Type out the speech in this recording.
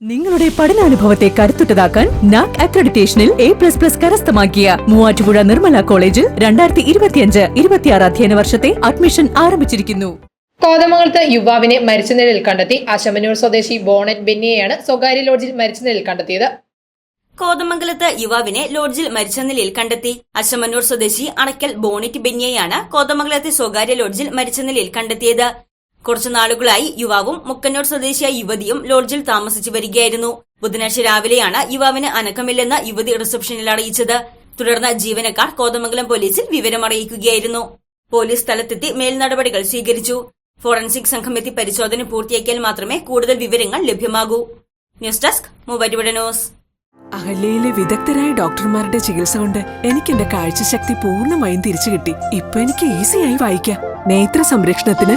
നിങ്ങളുടെ പഠനാനുഭവത്തെ കരുത്തുറ്റതാക്കാൻ നാക് അക്രഡിറ്റേഷനിൽ എ പ്ലസ് പ്ലസ് കരസ്ഥമാക്കിയ മൂവാറ്റുപുഴ നിർമ്മല കോളേജിൽ രണ്ടായിരത്തി ഇരുപത്തിയഞ്ച് ഇരുപത്തിയാറ് അധ്യയന വർഷത്തെ അഡ്മിഷൻ ആരംഭിച്ചിരിക്കുന്നു. കോതമംഗലത്ത് യുവാവിനെ മരിച്ച നിലയിൽ കണ്ടെത്തി. അശമനൂർ സ്വദേശി ബോണറ്റ് ബെന്നിയെയാണ് സ്വകാര്യ ലോഡ്ജിൽ മരിച്ച നിലയിൽ കണ്ടെത്തിയത്. കോതമംഗലത്ത് യുവാവിനെ ലോഡ്ജിൽ മരിച്ച നിലയിൽ കണ്ടെത്തി. അശമന്നൂർ സ്വദേശി അണക്കൽ ബോണിറ്റ് ബെന്നിയെയാണ് കോതമംഗലത്തെ സ്വകാര്യ ലോഡ്ജിൽ മരിച്ച നിലയിൽ കണ്ടെത്തിയത്. കുറച്ചു നാളുകളായി യുവാവും മുക്കന്നൂർ സ്വദേശിയായ യുവതിയും ലോഡ്ജിൽ താമസിച്ചു വരികയായിരുന്നു. ബുധനാഴ്ച രാവിലെയാണ് യുവാവിന് അനക്കമില്ലെന്ന് യുവതി റിസപ്ഷനിൽ അറിയിച്ചത്. തുടർന്ന് ജീവനക്കാർ കോതമംഗലം പോലീസിൽ വിവരം അറിയിക്കുകയായിരുന്നു. പോലീസ് സ്ഥലത്തെത്തി മേൽനടപടികൾ സ്വീകരിച്ചു. ഫോറൻസിക് സംഘം എത്തി പരിശോധന പൂർത്തിയാക്കിയാൽ മാത്രമേ കൂടുതൽ വിവരങ്ങൾ ലഭ്യമാകൂ. News desk news. അഹല്യയിലെ വിദഗ്ധരായ ഡോക്ടർമാരുടെ ചികിത്സ കൊണ്ട് എനിക്ക് എന്റെ കാഴ്ചശക്തി പൂർണമായും തിരിച്ചു കിട്ടി ഇപ്പൊ എനിക്ക് ഈസിയായി വായിക്കാം. നേത്ര സംരക്ഷണത്തിന്